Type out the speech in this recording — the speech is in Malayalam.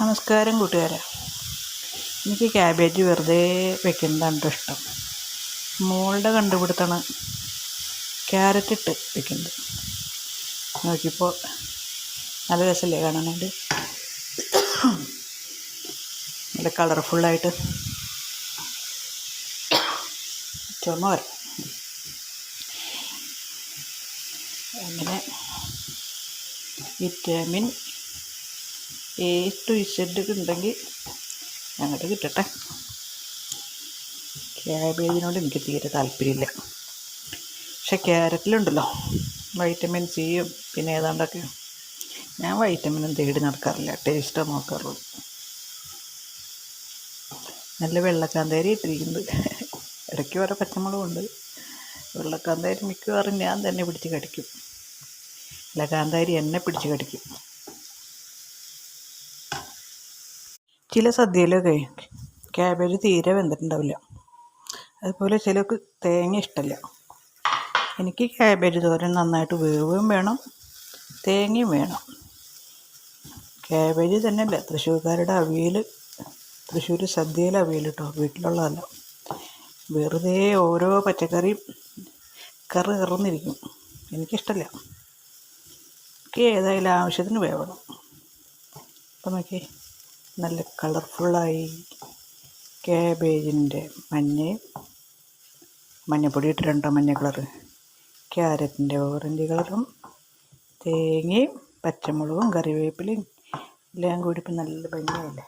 നമസ്കാരം കൂട്ടുകാരെ. എനിക്ക് ക്യാബേജ് വെറുതെ വെക്കുന്നതാണ് ഇഷ്ടം. മോളുടെ കണ്ടുപിടുത്തമാണ് ക്യാരറ്റ് ഇട്ട് വെക്കുന്നത്. നോക്കിയപ്പോൾ നല്ല രസമല്ലേ കാണാനായിട്ട്. നല്ല കളർഫുള്ളായിട്ട് ചുമ വരാം. അങ്ങനെ വിറ്റാമിൻ എ ടു ഇസഡ് ഉണ്ടെങ്കിൽ അങ്ങോട്ട് കിട്ടട്ടെ. ക്യാബേജിനോട് എനിക്ക് തീരെ താല്പര്യമില്ല. പക്ഷെ ക്യാരറ്റിലുണ്ടല്ലോ വൈറ്റമിൻ സിയും പിന്നെ ഏതാണ്ടൊക്കെ. ഞാൻ വൈറ്റമിനും തേടി നടക്കാറില്ല ടേസ്റ്റ് നോക്കാറുള്ളൂ. നല്ല വെള്ളക്കാന്തേരി ഇട്ടിരിക്കുന്നത് ഇടയ്ക്ക് വേറെ പച്ചമുളകുണ്ട്. വെള്ളക്കാന്തേരി മിക്കവാറും ഞാൻ തന്നെ പിടിച്ച് കടിക്കും. വെള്ളക്കാന്തേരി കാന്താരി എന്നെ പിടിച്ച് കടിക്കും. ചില സദ്യയിലൊക്കെ ക്യാബേജ് തീരെ വെന്തിട്ടുണ്ടാവില്ല. അതുപോലെ ചിലർക്ക് തേങ്ങ ഇഷ്ടമല്ല എനിക്ക് ക്യാബേജ് തോരൻ നന്നായിട്ട് വേവും വേണം തേങ്ങയും വേണം. ക്യാബേജ് തന്നെയല്ല തൃശ്ശൂർക്കാരുടെ അവിയൽ തൃശ്ശൂർ സദ്യയിൽ അവിയൽ കേട്ടോ വീട്ടിലുള്ളതല്ല. വെറുതെ ഓരോ പച്ചക്കറിയും കറ് കറന്നിരിക്കും. എനിക്കിഷ്ടമല്ല എനിക്ക് ഏതായാലും ആവശ്യത്തിന് വേവണം. അപ്പം നോക്കിയേ. നല്ല കളർഫുള്ളായി ക്യാബേജിന്റെ മഞ്ഞയും മഞ്ഞപ്പൊടി ഇട്ടിട്ടുണ്ടോ മഞ്ഞ കളറ് ക്യാരറ്റിന്റെ ഓറഞ്ച് കളറും തേങ്ങയും പച്ചമുളകും കറിവേപ്പിലയും എല്ലാം കൂടി ഇപ്പം നല്ല ഭംഗിയായില്ലേ?